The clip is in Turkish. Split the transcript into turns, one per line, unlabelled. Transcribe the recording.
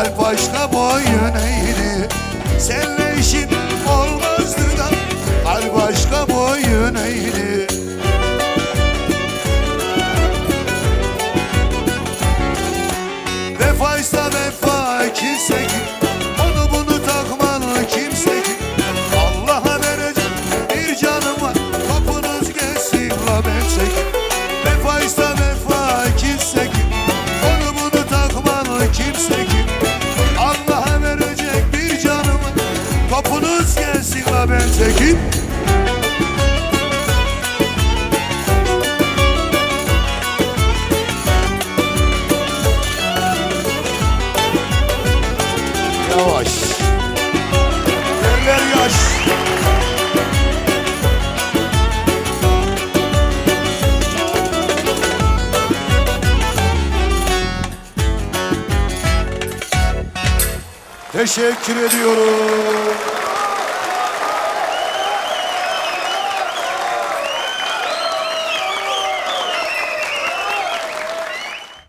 Al başla boyun eğri Senle işin olmazdı da Al başla boyun eğri Vefaysa vefa kimse kim Onu bunu takmalı kimse kim Allah'a vereceğim bir canım var Kapınız gelsin la bense kim Vefaysa vefa kimse kim Onu bunu takmalı kimse kim ben Tekin Yavaş. Yerler yaş. Teşekkür ediyorum.